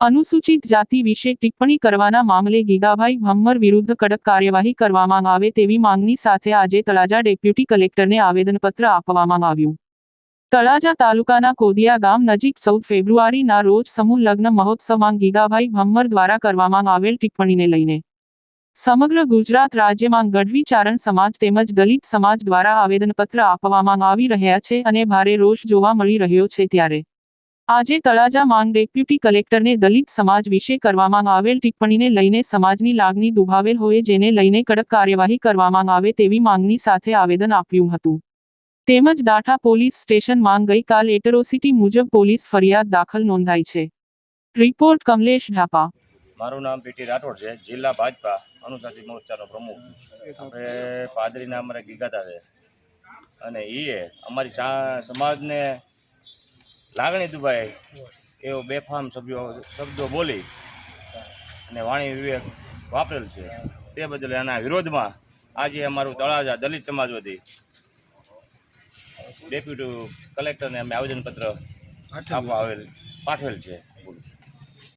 અનુસૂચિત જાતિ વિશે ટિપ્પણી કરવાના મામલે ગીગાભાઈ ભમ્મર વિરુદ્ધ કડક કાર્યવાહી કરવામાં આવે તેવી માંગણી સાથે આજે તળાજા ડેપ્યુટી કલેક્ટરને આવેદનપત્ર આપવામાં આવ્યું. તળાજા તાલુકાના કોદિયા ગામ નજીક ચૌદ ફેબ્રુઆરીના રોજ સમૂહ લગ્ન મહોત્સવમાં ગીગાભાઈ ભમ્મર દ્વારા કરવામાં આવેલ ટિપ્પણીને લઈને સમગ્ર ગુજરાત રાજ્યમાં ગઢવી ચારણ સમાજ તેમજ દલિત સમાજ દ્વારા આવેદનપત્ર આપવામાં આવી રહ્યા છે અને ભારે રોષ જોવા મળી રહ્યો છે ત્યારે આજે તળાજા માંગ ડેપ્યુટી કલેક્ટરને દલિત સમાજ વિશે કરવામાં આવેલ ટિપ્પણીને લઈને સમાજની લાગણી દુભાવેલ હોય જેને લઈને કડક કાર્યવાહી કરવામાં આવે તેવી માંગણી સાથે આવેદન આપ્યું હતું. તેમજ દાઠા પોલીસ સ્ટેશનમાં ગઈકાલ એટરોસિટી મુજબ પોલીસ ફરિયાદ દાખલ નોંધાઈ છે. રિપોર્ટ કમલેશ ઢાપા. મારું નામ પીટી રાઠોડ છે, જિલ્લા ભાજપા અનુશાસિત મોરચાનો પ્રમુખ. આપણે પાદરીના અમારા ગીગાતા છે. અને એ અમારી સમાજને લાગણી દુભાઈ, એવો બેફામ સભ્યો, શબ્દો બોલી અને વાણી વિવેક વાપરેલ છે. તે બદલ એના વિરોધમાં આજે અમારું તળાજા દલિત સમાજ વતી ડેપ્યુટી કલેક્ટરને અમે આવેદનપત્ર આપવા આવેલ, પાઠવેલ છે.